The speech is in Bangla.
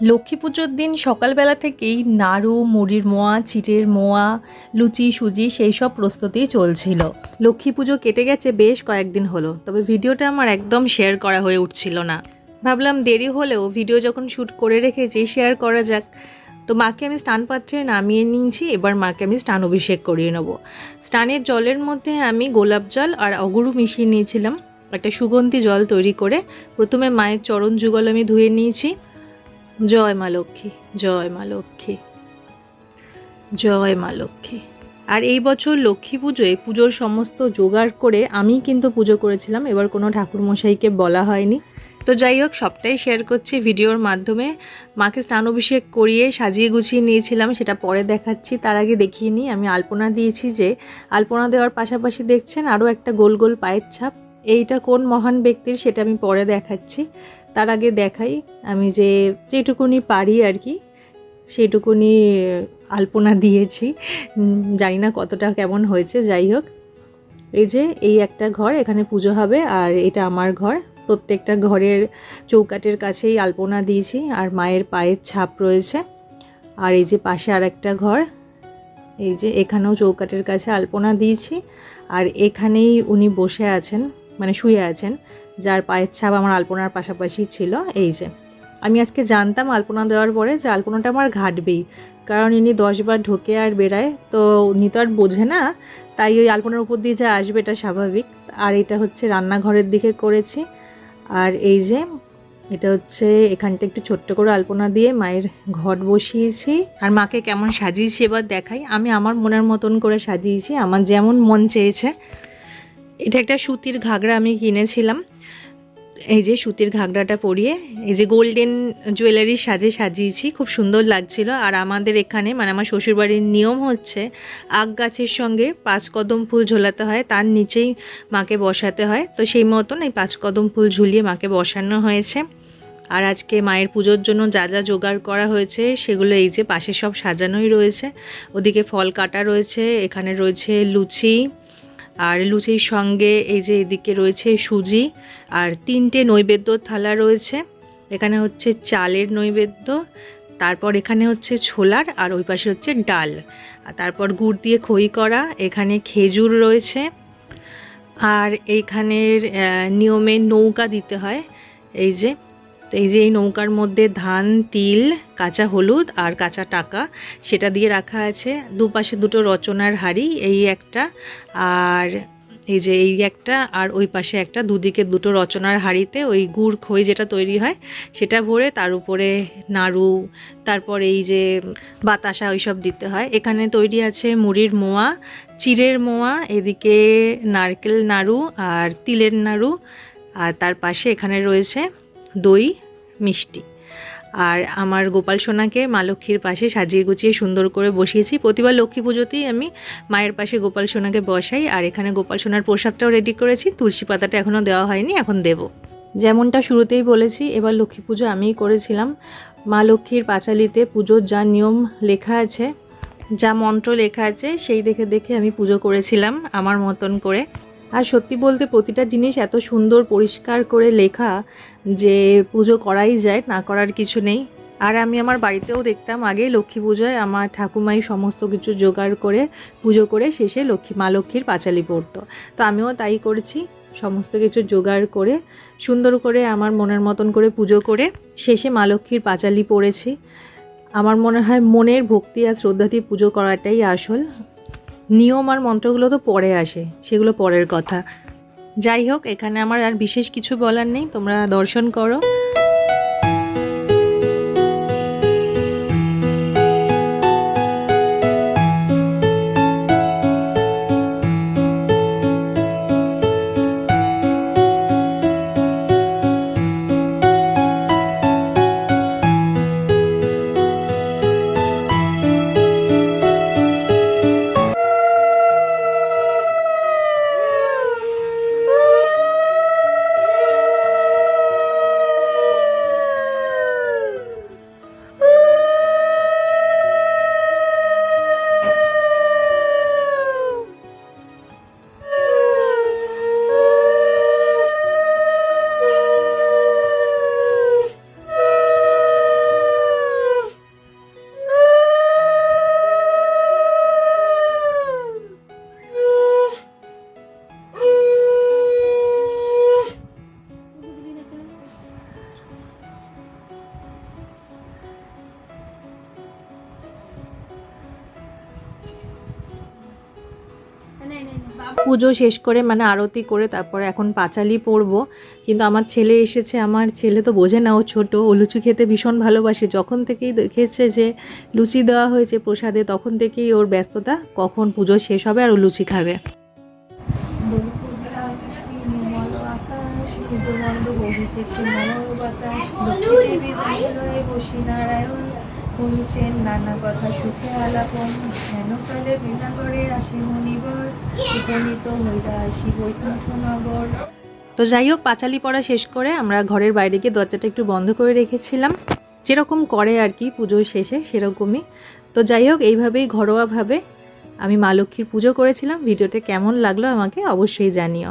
লক্ষ্মী পুজোর দিন সকালবেলা থেকেই নাড়ু, মুড়ির মোয়া চিটের মোয়া, লুচি, সুজি সেই সব প্রস্তুতি চলছিল। লক্ষ্মী পুজো কেটে গেছে বেশ কয়েকদিন হলো, তবে ভিডিওটা আমার একদম শেয়ার করা হয়ে উঠছিল না। ভাবলাম দেরি হলেও ভিডিও যখন শ্যুট করে রেখেছি শেয়ার করা যাক। তো মাকে আমি স্নান পাত্রে নামিয়ে নিয়েছি, এবার মাকে আমি স্নান অভিষেক করিয়ে নেব। স্নানের জলের মধ্যে আমি গোলাপ জল আর অগুরু মিশিয়ে নিয়েছিলাম। একটা সুগন্ধি জল তৈরি করে প্রথমে মায়ের চরণ যুগল আমি ধুয়ে নিয়েছি। জয় মা লক্ষ্মী, জয় মা লক্ষ্মী, জয় মা লক্ষ্মী। আর এই বছর লক্ষ্মী পুজোয় পুজোর সমস্ত জোগাড় করে আমি কিন্তু পুজো করেছিলাম, এবার কোনো ঠাকুরমশাইকে বলা হয়নি। তো যাই হোক, সবটাই শেয়ার করছি ভিডিওর মাধ্যমে। মাকে স্নান অভিষেক করিয়ে সাজিয়ে গুছিয়ে নিয়েছিলাম, সেটা পরে দেখাচ্ছি। তার আগে দেখিয়ে নিই, আমি আলপনা দিয়েছি যে, আলপনা দেওয়ার পাশাপাশি দেখছেন আরও একটা গোল গোল পায়ের ছাপ। এইটা কোন মহান ব্যক্তির সেটা আমি পরে দেখাচ্ছি। তার আগে দেখাই, আমি যে যেটুকুনি পারি আর কি সেইটুকুনি আলপনা দিয়েছি। জানি না কতটা কেমন হয়েছে, যাই হোক। এই যে এই একটা ঘর, এখানে পুজো হবে আর এটা আমার ঘর। প্রত্যেকটা ঘরের চৌকাটের কাছেই আলপনা দিয়েছি আর মায়ের পায়ের ছাপ রয়েছে। আর এই যে পাশে আর একটা ঘর, এই যে এখানেও চৌকাটের কাছে আলপনা দিয়েছি। আর এখানেই উনি বসে আছেন। মানে শুয়ে আছেন, যার পায়ের ছাপ আমার আলপনার পাশাপাশি ছিল। এই যে, আমি আজকে জানতাম আলপনা দেওয়ার পরে যে আলপনাটা আমার ঘাটবেই, কারণ ইনি দশবার ঢোকে আর বেড়ায়, তো উনি তো আর বোঝে না, তাই ওই আলপনার উপর দিয়ে যা আসবে এটা স্বাভাবিক। আর এটা হচ্ছে রান্নাঘরের দিকে করেছি। আর এই যে, এটা হচ্ছে এখানটা একটু ছোট্ট করে আলপনা দিয়ে মায়ের ঘট বসিয়েছি। আর মাকে কেমন সাজিয়েছি এবার দেখাই। আমি আমার মনের মতন করে সাজিয়েছি, আমার যেমন মন চেয়েছে এটা একটা সুতির ঘাগরা আমি কিনেছিলাম। এই যে সুতির ঘাগরাটা পরিয়ে, এই যে গোল্ডেন জুয়েলারির সাজে সাজিয়েছি, খুব সুন্দর লাগছিল। আর আমাদের এখানে মানে আমার শ্বশুরবাড়ির নিয়ম হচ্ছে, আগ গাছের সঙ্গে পাঁচ কদম ফুল ঝোলাতে হয়, তার নিচেই মাকে বসাতে হয়। তো সেই মতন এই পাঁচ কদম ফুল ঝুলিয়ে মাকে বসানো হয়েছে। আর আজকে মায়ের পুজোর জন্য যা যা জোগাড় করা হয়েছে, সেগুলো এই যে পাশে সব সাজানোই রয়েছে। ওদিকে ফল কাটা রয়েছে, এখানে রয়েছে লুচি আর লুচির সঙ্গে এই যে এদিকে রয়েছে সুজি আর তিনটে নৈবেদ্য থালা রয়েছে। এখানে হচ্ছে চালের নৈবেদ্য, তারপর এখানে হচ্ছে ছোলার আর ওই পাশে হচ্ছে ডাল। আর তারপর গুড় দিয়ে খই করা, এখানে খেজুর রয়েছে। আর এইখানের নিয়মে নৌকা দিতে হয়। এই যে তো এই যে এই নৌকার মধ্যে ধান, তিল, কাঁচা হলুদ আর কাঁচা টাকা সেটা দিয়ে রাখা আছে। দুপাশে দুটো রচনার হাড়ি, এই একটা আর এই যে এই একটা আর ওই পাশে একটা। দুদিকে দুটো রচনার হাঁড়িতে ওই গুড় খই যেটা তৈরি হয় সেটা ভরে তার উপরে নাড়ু, তারপর এই যে বাতাসা ওইসব দিতে হয়। এখানে তৈরি আছে মুড়ির মোয়া, চিড়ের মোয়া, এদিকে নারকেল নাড়ু আর তিলের নাড়ু আর তার পাশে এখানে রয়েছে দই, মিষ্টি। আর আমার গোপাল সোনাকে মা লক্ষ্মীর পাশে সাজিয়ে গুছিয়ে সুন্দর করে বসিয়েছি। প্রতিবার লক্ষ্মী পুজোতেই আমি মায়ের পাশে গোপাল সোনাকে বসাই। আর এখানে গোপাল সোনার প্রসাদটাও রেডি করেছি। তুলসী পাতাটা এখনও দেওয়া হয়নি, এখন দেব। যেমনটা শুরুতেই বলেছি, এবার লক্ষ্মী পুজো আমিই করেছিলাম। মা লক্ষ্মীর পাঁচালিতে পুজোর যা নিয়ম লেখা আছে, যা মন্ত্র লেখা আছে, সেই দেখে দেখে আমি পুজো করেছিলাম, আমার মতন করে। আর সত্যি বলতে প্রতিটা জিনিস এত সুন্দর পরিষ্কার করে লেখা যে পুজো করাই যায়, না করার কিছু নেই। আর আমি আমার বাড়িতেও দেখতাম আগে লক্ষ্মী পুজোয় আমার ঠাকুমাই সমস্ত কিছু জোগাড় করে, পুজো করে শেষে লক্ষ্মী, মা লক্ষ্মীর পাঁচালি পড়তো। তো আমিও তাই করেছি, সমস্ত কিছু জোগাড় করে, সুন্দর করে আমার মনের মতন করে পুজো করে শেষে মা লক্ষ্মীর পাঁচালি পড়েছি। আমার মনে হয় মনের ভক্তি আর শ্রদ্ধা দিয়ে পুজো করাটাই আসল। নিয়ম আর মন্ত্রগুলো তো পরে আসে, সেগুলো পরের কথা। যাই হোক, এখানে আমার আর বিশেষ কিছু বলার নেই, তোমরা দর্শন করো। পুজো শেষ করে মানে আরতি করে তারপরে এখন পাঁচালি পরবো। কিন্তু আমার ছেলে এসেছে, আমার ছেলে তো বোঝে না, ও ছোট, ও লুচি খেতে ভীষণ ভালোবাসে। যখন থেকেই দেখেছে যে লুচি দেওয়া হয়েছে প্রসাদে, তখন থেকেই ওর ব্যস্ততা, কখন পুজো শেষ হবে আর ও লুচি খাবে। কহিছেন নানা কথা সুখে আলাপন হেন কালে বিনাগরে আসি মনিবর উপনীত হইরা আসি বৈকুণ্ঠ নগর তো যাই হোক, পাঁচালি পড়া শেষ করে আমরা ঘরের বাইরে গিয়ে দরজাটা একটু বন্ধ করে রেখেছিলাম। যেরকম করে আর কি, পুজোর শেষে সেরকমই। তো যাই হোক, এইভাবেই ঘরোয়াভাবে আমি মা লক্ষ্মীর পুজো করেছিলাম। ভিডিওটা কেমন লাগল আমাকে অবশ্যই জানিও।